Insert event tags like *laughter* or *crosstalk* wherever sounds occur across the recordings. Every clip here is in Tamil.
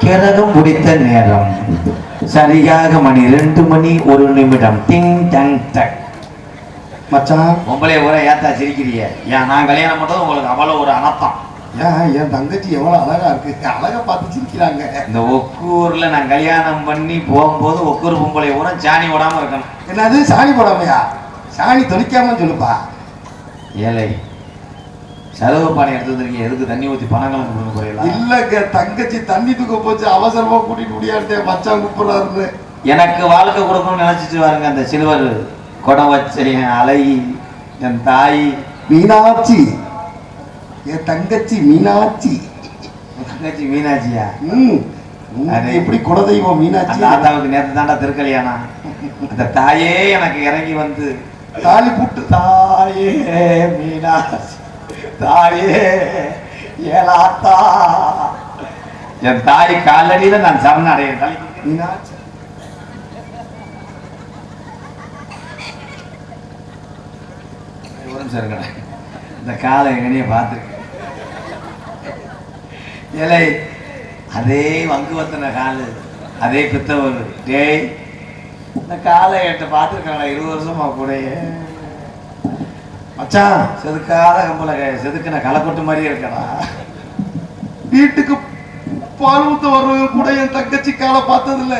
கிரகம் முடித்த நேரம். சரியாக மணி ரெண்டு மணி ஒரு நிமிடம். டிங் டங் டக் மச்சான். உங்களே ஊரை ஏத்தா சிரிக்கிறீங்க ஏன் நான் கல்யாணம் பண்ணது உங்களுக்கு அவ்வளோ ஒரு அனத்தம் ஏன் என் தங்கச்சி எவ்வளவு அழகா இருக்கு. அழகா பார்த்து சிரிக்கிறாங்க. இந்த ஒக்கூர்ல நான் கல்யாணம் பண்ணி போகும்போது ஒக்கூர் பொம்பளை ஊரை சாணி விடாம இருக்கணும். என்னது சாணி போடாமையா? சாணி தொளிக்காம சொல்லுப்பா. ஏழை. செலவு பானை எடுத்து வந்திருக்கீங்க. எதுக்கு தண்ணி ஊற்றி பணங்களும் கொடுக்க குறையலாம் இல்லங்க தங்கச்சி தண்ணி தூக்க போச்சு அவசரமா கூட்டிட்டு முடியாட்டே மச்சான் கூப்பிடுறாருன்னு. எனக்கு வாழ்க்கை கொடுக்கணும்னு நினைச்சிட்டு வாருங்க அந்த சிலுவர் குடம் வச்ச என் அழகி என் தாய். மீனாட்சி. என் தங்கச்சி மீனாட்சி. தங்கச்சி மீனாட்சியா? ம். அது- எப்படி குலதெய்வம் மீனாட்சி? தாத்தாவுக்கு நேற்று தாண்டா திருக்கல்யாணம். அந்த தாயே எனக்கு இறங்கி வந்து தாலி புட்டு. தாயே மீனாட்சி. தாயே ஏலாத்தா. என் தாய் காலடியில நான் சரண தலை ஒரு நிமிஷம் இந்த காலை எங்கனையே பார்த்துருக்கேன் இலை அதே வங்கு வத்தின காலு அதே பித்தவர். டேய் இந்த காலை என்கிட்ட பார்த்துருக்காங்களா இருபது வருஷமா கூடயே. மச்சான் செதுக்காத கம்பல செதுக்கின களைக்கொட்டு மாதிரியே இருக்கடா வீட்டுக்கு பால் ஊத்த வர்றவங்க கூட என் தங்கச்சி காலை பார்த்தது இல்ல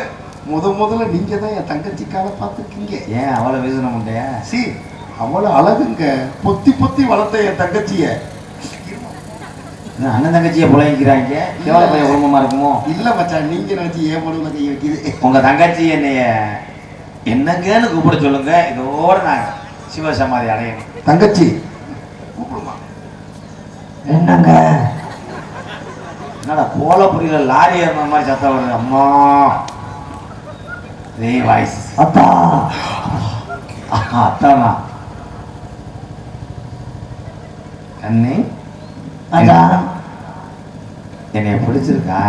முத முதல்ல நீங்க தான் என் தங்கச்சி காலை பார்த்துருக்கீங்க. ஏன் அவ்வளோ வீசன முண்டையா? சி அவ்வளவு அழகுங்க. பொத்தி பொத்தி வளர்த்த என் தங்கச்சிய. அண்ணன் தங்கச்சியை புழைக்கிறாங்க எவ்வளோ பையன் குடும்பமா இருக்குமோ? இல்ல மச்சான் நீங்க நினைச்சு ஏன் மடுவுல கை வைக்குது. உங்க தங்கச்சி என்னைய என்னங்கன்னு கூப்பிட சொல்லுங்க. இதோட நான் சிவசமாதி அடையணும். தங்கச்சி. என்னங்க? என்னடா கோலப்புரியில லாரி ஏறின மாதிரி சத்தம் வருது. அம்மா. இதே வாய்ஸ் அத்தா. அத்தானா? கண்ணி? அதான் என்னைய பிடிச்சிருக்கா?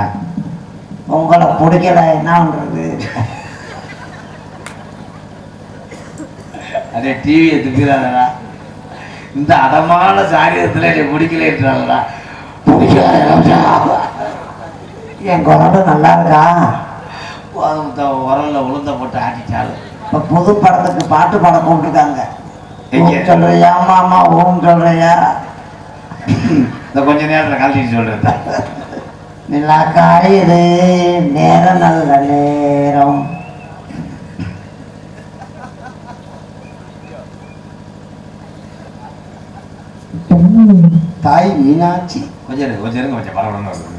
உங்களை பிடிக்கல என்ன பண்றது? அதே டிவியை துக்கிறாடா இந்த அடமான சாரியத்துல என்னை பிடிக்கலன்றாங்களா? பிடிக்கல என் குழந்தை நல்லா இருக்கா? உரல்ல உளுந்த போட்டு ஆட்டிச்சாலும் இப்போ புது படத்துக்கு பாட்டு பாட கூப்பிட்டுருக்காங்க. எங்க? ஓம் சொல்றியா மாமா ஓம் சொல்றியா? இந்த கொஞ்ச நேரத்துல கழட்டிட்டு சொல்றேன் நிலா காயுது நேரம் நல்ல நேரம். தாய் மீனாட்சி. கொஞ்சம் கொஞ்சம் இருங்க கொஞ்சம் பரவாயில்ல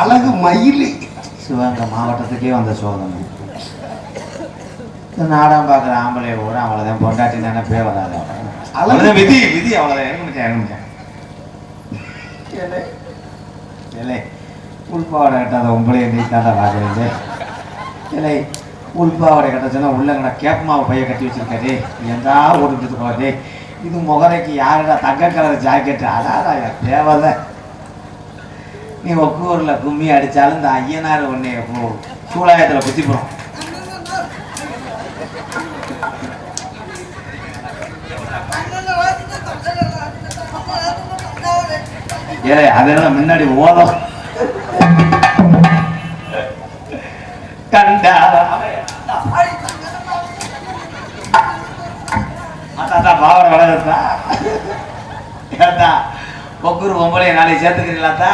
அழகு மயிலி. சிவகங்கை மாவட்டத்துக்கே வந்த சோதனை நாடகம் பார்க்குற ஆம்பளை கூட அவ்வளோதான் பொண்டாட்டி நினைப்பே வராது? அவ்வளோதான் விதி விதி அவ்வளோதான் இறங்க முடிச்சேன் இறங்க முடிச்சேன் இல்லை உள்பாவடை கட்டாத உங்களையே நீ தாண்டா பார்க்குறீங்க. இல்லை உள்பாவடை கட்ட சொன்னா உள்ளங்கடா கேப் மாவு பைய கட்டி வச்சிருக்காரு. எங்கா ஓடிட்டு போதே இது முகரைக்கு யாருடா தங்க கலர் ஜாக்கெட்டு அடாடா என் தேவையில்ல நீ ஒக்கூரில் கும்மி அடித்தாலும் இந்த ஐயனார் உன்னை சூழாயத்தில் குத்தி போடும் ஏ அதெல்லாம் முன்னாடி ஓதம்? கண்டா அதான் பாவர வளர்ந்தா ஏண்டா ஒக்கூர் பொம்பளை நாளைக்கு சேர்த்துக்கிறீங்களாத்தா?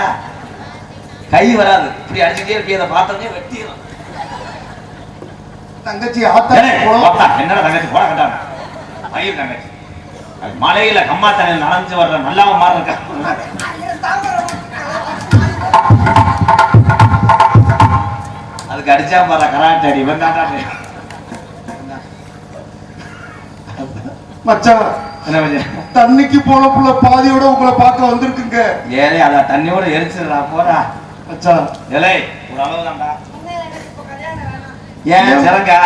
கை வராது. இப்படி அடிச்சுட்டே இருப்பி அதை பார்த்தோன்னே வெட்டிடும் தங்கச்சி ஆத்தா என்னடா தங்கச்சி போட கட்டாங்க மயில் தங்கச்சி. அது மலையில கம்மா தண்ணியில் நனைஞ்சு வர்ற நல்லாம மாதிரி இருக்கா? அதுக்கு அடிச்சா பாரு கராட்டே அடி இவன் தாண்டா மச்சான் என்ன தண்ணிக்கு போன புள்ள பாதியோட உங்களை பார்க்க வந்திருக்குங்க. ஏலே அத தண்ணியோட எரிச்சிடுறா போடா. மச்சான். ஏலே ஒரு அளவு தான்டா. ஏன் சிறங்கா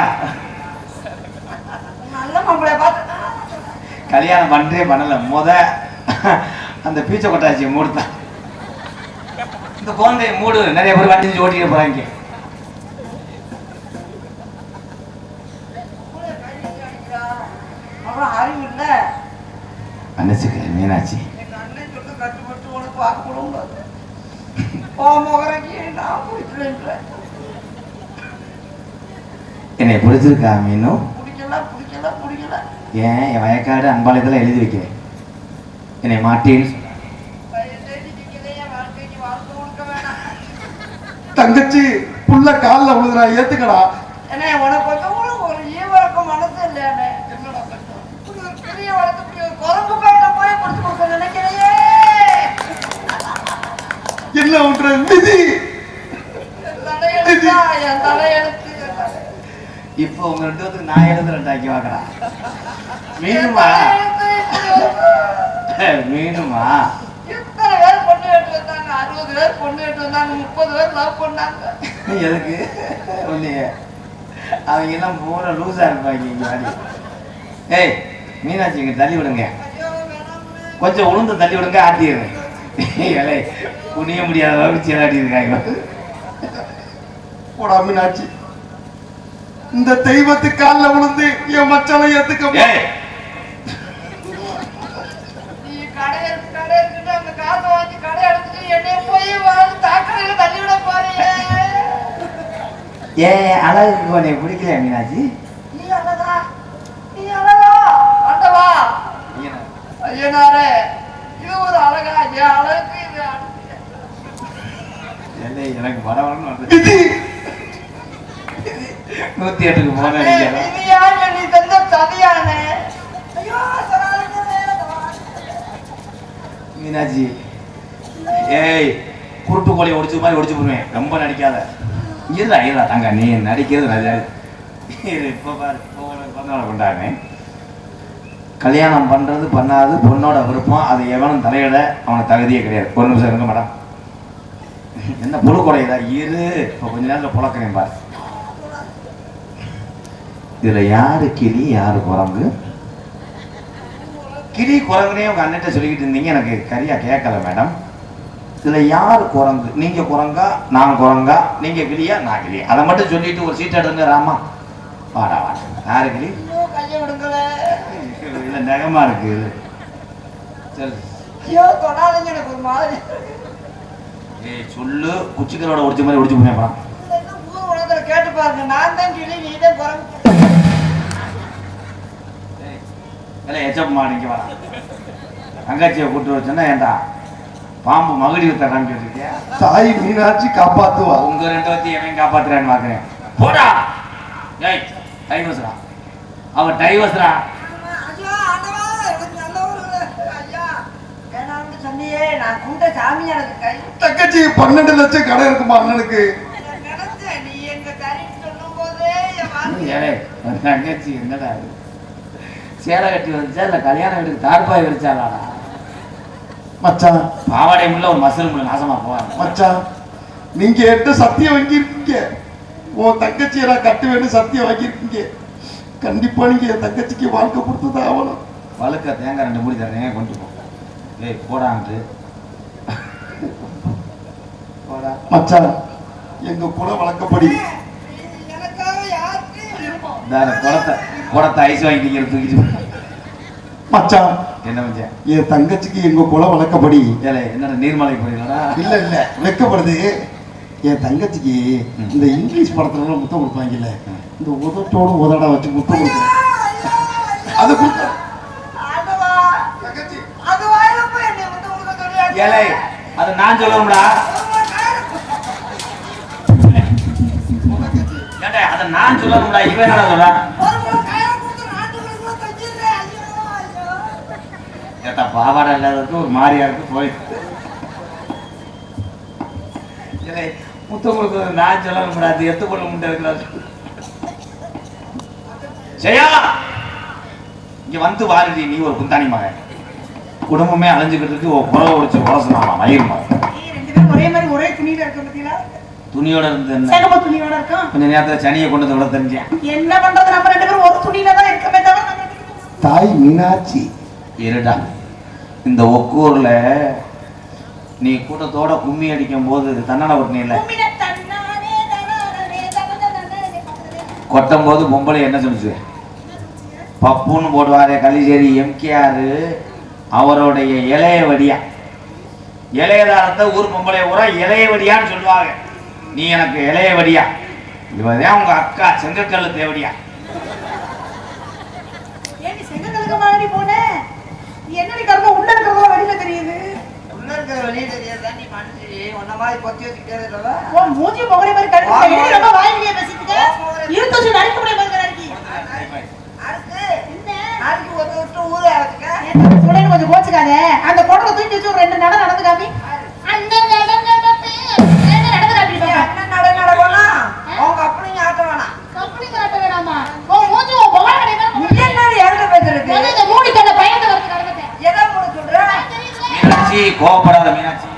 கல்யாணம் பண்றே பண்ணல. முத அந்த பீச்சை கொட்டாச்சி மூடுதான். இந்த குழந்தைய மூடு. நிறைய பேர் வண்டி ஓட்டிட்டு போறாங்க அப்புறம் அறிவு இல்ல மன்னிச்சுக்க மீனாட்சி எங்க அண்ணன் சொல்ல கட்டுப்பட்டு உனக்கு பார்க்க கூட கூடாது ஓ முகரைக்கு நான் பிடிக்கலன்ற என்னை பிடிச்சிருக்கா மீனும் ஏன் என் வயக்காடு அன்பாளையத்தில் எழுதி வைக்கிறேன் என்னை மாட்டேன்னு தங்கச்சி புள்ள காலில் விழுதுறா ஏத்துக்கடா ஏன்னா உனக்கு கொஞ்சம் கூட ஒரு ஈவரக்கம் மனசு இல்லையானே என்னடா கஷ்டம் இப்படி ஒரு பெரிய வளர்த்து இப்படி ஒரு குரங்கு பேட்டை போய் கொடுத்து கொடுக்க நினைக்கிறையே என்ன ஒன்ற விதி இப்போ உங்க ரெண்டு பேத்துக்கு நான் எழுது ரெண்டாக்கி வாக்குறேன் மீனுமா? மீனுமா? இத்தனை பேர் பொண்ணு கேட்டு வந்தாங்க? அறுபது பேர் பொண்ணு கேட்டு வந்தாங்க. முப்பது பேர் லவ் பண்ணாங்க. எதுக்கு? ஒன்றைய அவங்க எல்லாம் பூரா லூஸாக இருப்பாங்க இங்கே ஏய் மீனாட்சி இங்கே தள்ளி விடுங்க. கொஞ்சம் உளுந்து தள்ளி விடுங்க ஆட்டிடுறேன். ஏலே குனிய முடியாத அளவுக்கு சீலாட்டி இருக்காங்க. போடா மீனாட்சி. இந்த தெய்வத்து காலில் விழுந்து என் மச்சானை ஏத்துக்க ஏ அழகுக்கு உன்னை பிடிக்கலையா மீனாட்சி? நீ அழகா? நீ அழகா? ஆண்டவா? ஐயனாரே. இது ஒரு அழகா என் அழகு. எனக்கு வந்து விதி நூற்றி எட்டுக்கு போனேன் மீனாட்சி ஏய் குருட்டு கோழியை ஒடிச்சு மாதிரி ஒடிச்சு போடுவேன். ரொம்ப நடிக்காத. இருடா இருடா தங்க நீ நடிக்கிறது இரு இப்போ பாரு இப்போ கொண்டாடுறேன். கல்யாணம் பண்ணுறது பண்ணாது பொண்ணோட விருப்பம் அது எவனும் தலையிட அவனுக்கு தகுதியே கிடையாது. ஒரு நிமிஷம் இருங்க மேடம். என்ன புழு குறையுதா இரு. இப்போ கொஞ்ச நேரத்தில் புழக்கிறேன் பாரு. இதில் யாரு கிளி யாரு குரங்கு? கிளி குரங்குனே உங்க அண்ணன்ட்ட சொல்லிக்கிட்டு இருந்தீங்க. எனக்கு சரியா கேட்கல மேடம். இதுல யார் குரங்கு? நீங்க குரங்கா நான் குரங்கா? நீங்க கிளியா நான் கிளியா அதை மட்டும் சொல்லிட்டு ஒரு சீட் எடுங்க ராமா. வாடா வாடா. யாரு கிளி? இல்ல நகமா இருக்கு சரி. ஐயோ தொடாதீங்க எனக்கு ஒரு மாதிரி ஏய் சொல்லு குச்சிக்கலோட ஒடிச்ச மாதிரி ஒடிச்சு இல்லைன்னா ஊர் உலகத்துல கேட்டு பாருங்க நான் தான் கிளி நீ தான் குரங்கு இல்லை எச்சப்பமா நீங்க வாடா தங்கச்சியை கூட்டு வச்சோன்னா ஏன்டா பாம்பு மகுடி வித்த காமிச்சிட்டு இருக்கியா தாய் மீனாட்சி காப்பாத்துவா. உங்க ரெண்டு வத்தி எவன் காப்பாத்துறான்னு பாக்குறேன். போடா. டைவர்ஸ்ரா அவ டைவர்ஸ்ரா ஐயா ஆண்டவா எனக்கு நல்ல ஒரு ஐயா சொன்னியே நான் குண்ட சாமி எனக்கு கை. தங்கச்சி பன்னெண்டு லட்சம் கடை இருக்குமா அண்ணனுக்கு? நீ எங்க கறின்னு சொல்லும் போதே தங்கச்சி என்னடா இது? சேலை கட்டி வந்துச்சா இல்ல கல்யாண வீட்டுக்கு தார்பாய் விரிச்சாலாடா மச்சான். பாவாடை முள்ள ஒரு மசல் முள்ள நாசமா போவாங்க மச்சான் நீங்க என்கிட்ட சத்தியம் வாங்கியிருக்கீங்க. உன் தங்கச்சியை நான் கட்டுவேன்னு சத்தியம் வாங்கியிருக்கீங்க. கண்டிப்பா நீங்க என் தங்கச்சிக்கு வாழ்க்கை கொடுத்தது ஆகணும். வழுக்க தேங்காய் ரெண்டு மூடி தரேன் கொண்டு போ. ஏய் போடான்ட்டு போடா. மச்சான் எங்க குல வழக்கப்படி. குடத்தை குடத்தை ஐஸ் வாங்கி நீங்க தூக்கிட்டு. மச்சான் என்ன மச்சான்? என் தங்கச்சிக்கு எங்க குல வழக்கப்படி. ஏலே என்னடா நீர்மலை போறீங்களா இல்ல இல்ல வெக்கப்படுது. என் தங்கச்சிக்கு இந்த இங்கிலீஷ் படத்துல முத்தம் கொடுப்பாங்கல்ல. இந்த உதட்டோட உதடா வச்சு முத்தம் கொடுக்குறேன் அது கொடுத்த. உங்களுக்கு ஏலே அது நான் சொல்லணும்டா அதை நான் சொல்லணும்டா இவன் என்னடா சொல்றா? ஏத்தா பாவாடை இல்லாததுக்கு ஒரு மாதிரியா இருக்கு போய். ஏலே முத்து கொடுக்குறது நான் சொல்லணும்டா அது எத்து கொள்ள ஜெயா இங்க வந்து வாருடி நீ ஒரு குந்தாணி மகன். குடும்பமே அலைஞ்சுக்கிட்டு இருக்கு புறவை உடைச்சு மயிர் மகன் ஒரே மாதிரி ஒரே துணியில இருக்க பார்த்தீங்களா துணியோட இருந்து என்ன? துணியோட இருக்கும் கொஞ்ச நேரத்துல சனியை கொண்டு வந்து விட தெரிஞ்சேன். என்ன பண்றது? நம்ம ரெண்டு பேரும் ஒரு துணியில தான் இருக்கமே தவிர தாய் மீனாட்சி. இருடா. இந்த ஒக்கூர்ல நீ கூட்டத்தோட கும்மி அடிக்கும் போது ஒட்டினில தன்னானே பக்கத்திலே. கொட்டும் போது பொம்பளை என்ன சொல்லுச்சு? பப்புன்னு போடுவாரே கள்ளிச்சேரி எம்கேஆர். அவருடைய இளைய வடியா. இளையதாரத்தை ஊர் பொம்பளை ஊரா இளைய வடியான்னு சொல்லுவாங்க. நீ எனக்கு இளைய வடியா. இவதான் உங்க அக்கா செங்கக்கல்லு தேவடியா. செங்கக்கலுக்கு மாதிரி போன? நீ என்னடி கரும? உள்ள இருக்கிறதெல்லாம் வெளியில தெரியுது. உள்ள இருக்கிற வெளியே தெரியாதா நீ மனுஷி. உன்ன மாதிரி பொத்தி வச்சுக்கிட்டே இருக்கல உன் மூஞ்சி முகரை மாதிரி கருத்து ரொம்ப வாயிலேயே பேசிட்டு இருக்க? வச்சு நடிக்க முடிய மாதிரி நடிக்கி அடுத்து என்ன நாளைக்கு ஒருத்த விட்டு ஊரே சொல்லேன்னு கொஞ்சம் கோச்சுக்காத. அந்த குடலை தூக்கி வச்சு ஒரு ரெண்டு நட நடந்து காமி அந்த நட என்ன நடந்து அண்ணன் நட நட வேணாம் அவங்க அப்படிங்க ஆட்ட வேணாம். அப்படி காட்ட வேணாமா? உன் மூஞ்சி உன் முகரை கடை நீ என்னடி என்கிட்ட பேசுறது? இந்த மூடி கண்ட பயத்தை வரது கடமை எதை மூட சொல்ற மீனாட்சி.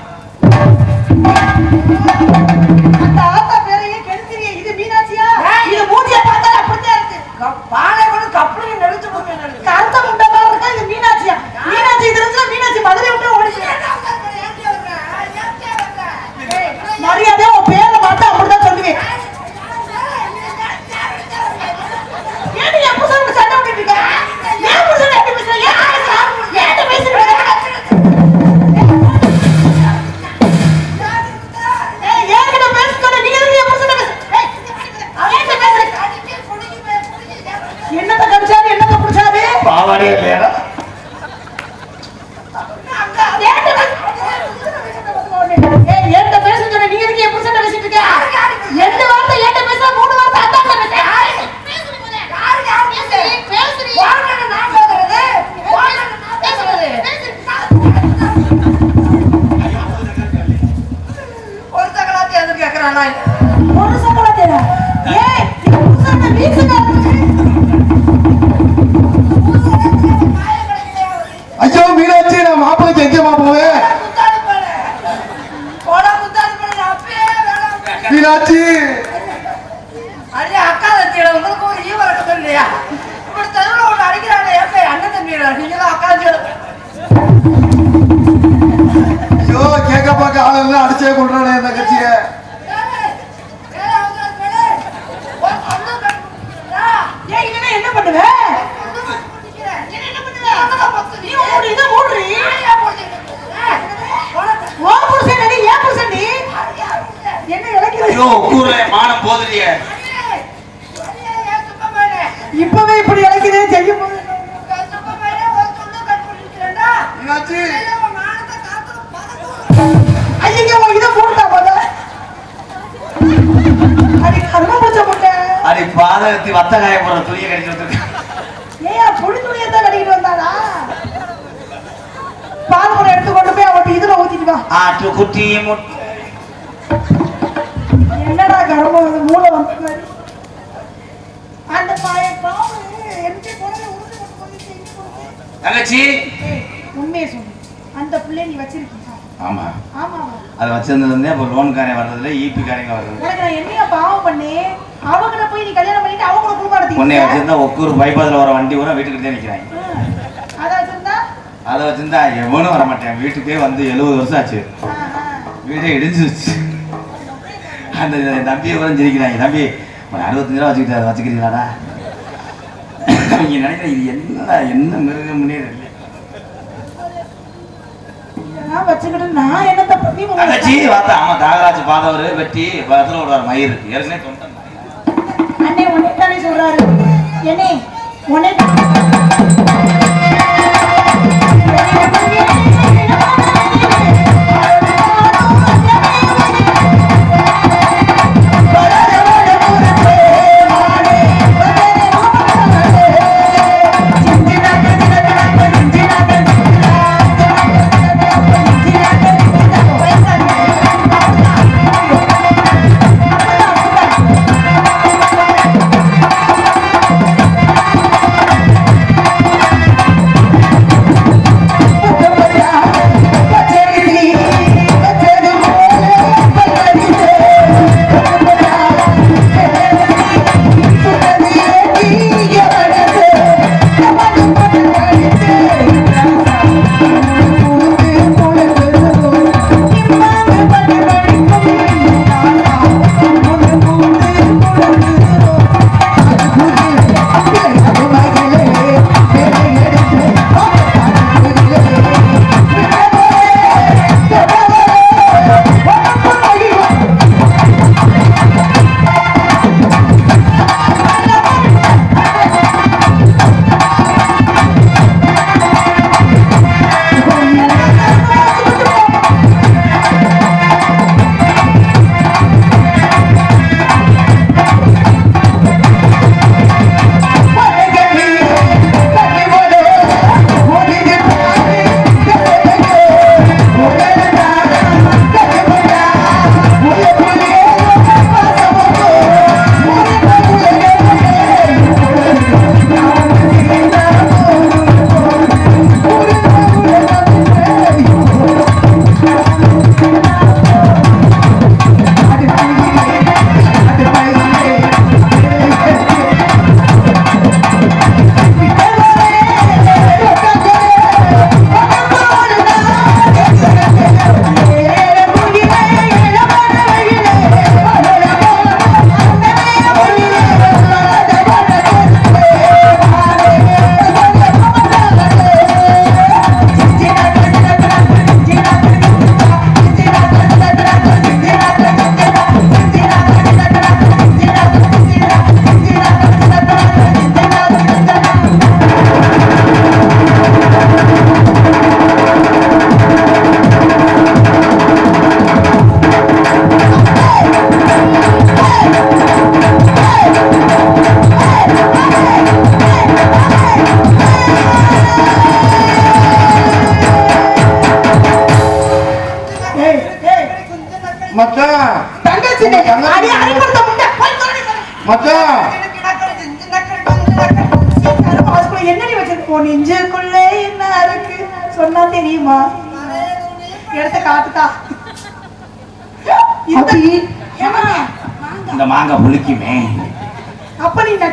ஆட்டு குட்டி முட்டை என்னடா கருமம்? இது மூளை வந்த அந்த? தங்கச்சி! உண்மையை சொல்லு. அந்த பிள்ளை நீ வச்சிருக்கீங்க ஆமா. ஆமா அது வச்சிருந்ததுலேருந்தே இப்போ லோன்காரன் வர்றதுல ஈபி காரங்க வர்றது உனக்கு நான் என்னையா பாவம் பண்ணி? அவங்கள போய் நீ கல்யாணம் பண்ணிட்டு அவங்க குடும்பம் உன்னை நடத்தி வச்சிருந்தா ஒக்கூர் பைபாஸில் வர வண்டி பூரா வீட்டுக்கு தான் நிற்கிறாங்க அதை வச்சிருந்தா அதை வச்சிருந்தா எவனும் வர மாட்டேன் வீட்டுக்கே வந்து எழுபது வருஷம் ஆச்சு. வீடே இடிஞ்சிருச்சு அந்த தம்பியை கூட சிரிக்கிறாங்க. தம்பி ஒரு அறுபத்தஞ்சு ரூபா வச்சுக்கிட்டு அதை வச்சுக்கிறீங்களாடா? அவங்க நினைக்கிறேன் இது என்ன என்ன மிருகம் முன்னேற இதெல்லாம் வச்சுக்கிட்டு நான் என்ன தப்பு? நீ உங்க- தங்கச்சி பார்த்தா ஆமா தாகராஜ் பாதவர் வெட்டி பக்கத்தில் விடுவார் மயிர். ஏற்கனவே தொண்டை மயிர். அண்ணே உன்னை தானே சொல்றாரு. என்னே உன்னை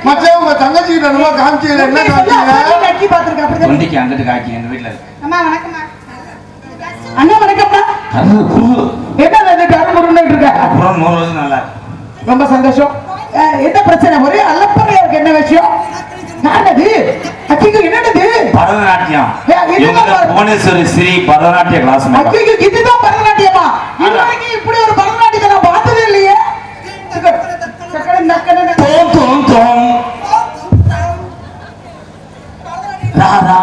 மச்சான் உங்க தங்கச்சி கிட்ட என்னமோ காமிச்சீங்க என்ன காமிச்சீங்க நக்கி பார்த்திருக்க, அப்படிதானே? தொண்டிக்கு அங்கிட்டு காய்க்கு எங்க இருக்கு அம்மா வணக்கம்மா அண்ணா வணக்கம்மா என்ன இந்த கருமுருன்னு இருக்க அப்புறம் நூறு வருஷம் நல்லா ரொம்ப சந்தோஷம் என்ன பிரச்சனை ஒரே அல்லப்பறையா இருக்கு என்ன விஷயம் நானது அக்கிக்கு என்னது பரதநாட்டியம். புவனேஸ்வரி ஸ்ரீ பரதநாட்டிய கிளாஸ் அக்கிக்கு இதுதான் பரதநாட்டியமா இது இப்படி ஒரு பரதநாட்டியத்தை நான் பார்த்ததே இல்லையே சக்கரை நக்கரை தோம் தோம் தோம் ராரா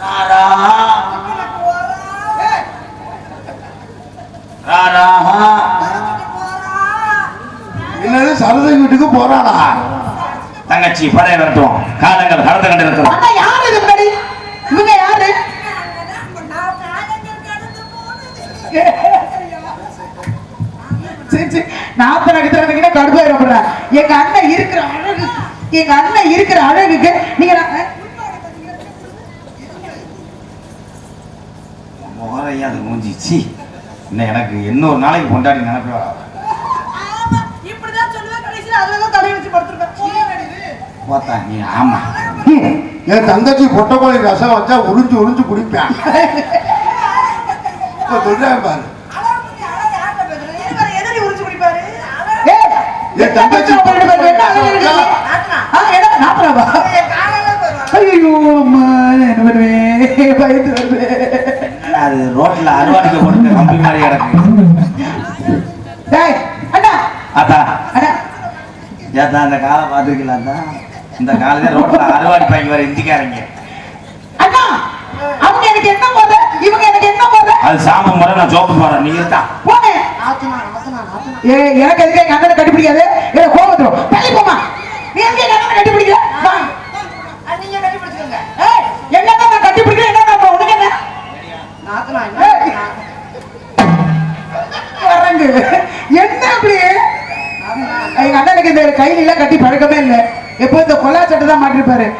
ராரா ராரா என்னது சரதை வீட்டுக்கு போறானா தங்கச்சி படைய வரட்டும் காலங்கள் கடந்து கண்டு இருக்கிறோம் யாரு இது முன்னாடி? இவங்க யாரு? சரி சரி. நாத்தனை கிட்ட கடுப்பாயிரம் எங்க அண்ணன் இருக்கிற அழகு எங்க அண்ணன் இருக்கிற அழகுக்கு நீங்க நான்- முகரையா அது மூஞ்சிச்சு இன்னும் எனக்கு இன்னொரு நாளைக்கு கொண்டாடி நினைப்பா? பார்த்தா நீ ஆமா. என் தங்கச்சி பொட்டக்கோழி ரசம் வச்சா உறிஞ்சு உறிஞ்சு குடிப்பேன். இப்ப சொல்றேன் பாரு. எதிரி உரிச்சு என் தங்கச்சி ஐயோ அம்மா என்ன பண்ணுவேன் பயந்து வருவேன் என்னடா அது ரோட்ல அருவாடிக்க போட்டு கம்பி மாதிரி கிடக்கு. டேய் அண்ணா. அத்தா. அண்ணா. ஏத்தா அந்த காலை பார்த்துருக்கலாம் தான் இந்த காலையில ரோட்ல அருவாடி பாக்கி வர இந்திக்காரங்க. அண்ணா அவங்க எனக்கு என்ன போத? இவங்க எனக்கு என்ன போத? அது சாம முறை நான் சோப்பு போறேன். நீ இருக்கா போனே ஏ எனக்கு எதுக்கு? எங்க அண்ணனை கட்டிப்பிடிக்காது எனக்கு கோவம் பாருங்க.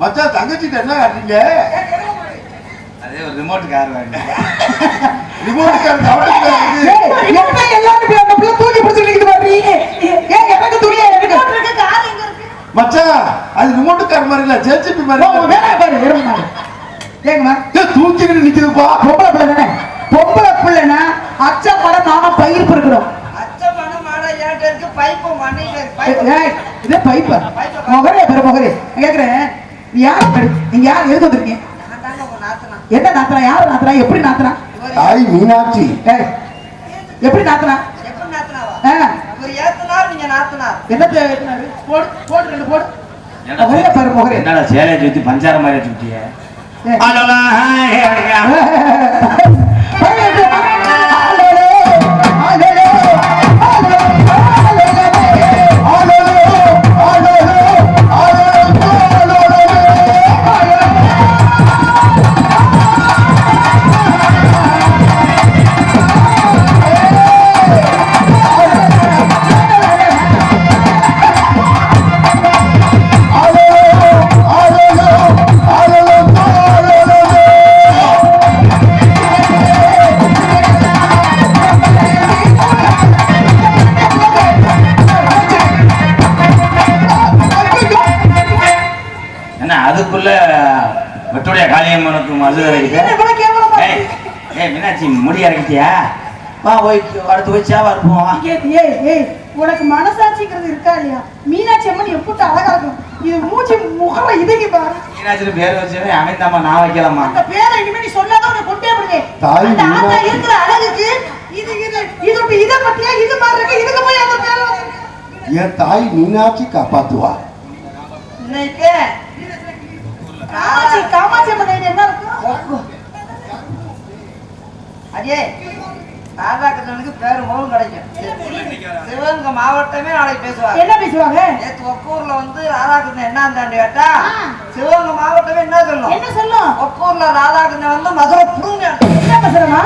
மச்சான் தங்கச்சிட்ட என்ன காட்டுறீங்க? அதே ஒரு ரிமோட் கார் வாங்க. தவறுக்கு ஏய், என்ன எல்லாரும் அந்த பிள்ளை தூக்கி பிடிச்சு நிக்குது பாரு. ஏய், எனக்கு துணியா எனக்கு. மச்சான் அது ரிமோட்டுக்கார மாதிரி இல்ல ஜேசிபி மாதிரி வேலையை பாரு, மாடு. ஏங்கம்மா, ஏய், தூக்கிட்டு நிக்குதுப்பா. பொம்பளை பிள்ளை தானே? பொம்பளை பிள்ளைனா அச்சா படம் நாம பயிர் இருக்கணும் அச்ச பணம் மாட ஏட்ட இருக்கு பைப்பு மண்ணில இருக்கு பைப்பு ஏய், இது பைப்பா. முகரே பெரு முகரே நான் கேக்குறேன். நீ யார்? நீங்க யார்? எழுத வந்திருக்கீங்க? என்ன நாத்தனா? யார் நாத்தனா? எப்படி நாத்தனா? தாய் மீனாட்சி. எப்படி நாத்தனா? என்னத்த? போடு போடு ரெண்டு போடு. முகரே பெரு முகரே என்னடா சேலையை சுத்தி பஞ்சார மாதிரி சுத்திய *laughs* வா போய் அடுத்து போய் சேவா இருப்போம் ஏய், ஏய், ஏய், உனக்கு மனசாட்சிங்கிறது இருக்கா இல்லையா? மீனாட்சி அம்மன் எப்படி அழகா இருக்கும். இது மூஞ்சி முகர இதுக்கு பாரு. மீனாட்சி பேர் வச்சவே அமைந்தாமா நான் வைக்கலாமா அந்த பேரை இனிமே நீ சொல்லாத உன்னை கொண்டே விடுவேன் தாய் மீனாட்சி. இருக்கிற அழகுக்கு இது இது இது இத பத்தியா இது மாதிரி இருக்கு? இதுக்கு போய் அந்த பேரை. என் தாய் மீனாட்சி காப்பாத்துவா? இன்னைக்கு காமாட்சி காமாட்சி அம்மன் என்ன இருக்கும் அடியே ராதாகிருஷ்ணனுக்கு பேரு மோகம் கிடைக்கும். சிவகங்கை மாவட்டமே நாளைக்கு பேசுவாங்க. என்ன பேசுவாங்க? நேத்து ஒக்கூர்ல வந்து ராதாகிருஷ்ணன் என்ன தாண்டி கேட்டா. சிவகங்கை மாவட்டமே என்ன சொல்லும்? என்ன சொல்லும்? ஒக்கூர்ல ராதாகிருஷ்ணன் வந்து மதுரை புடுங்க என்ன பேசுறமா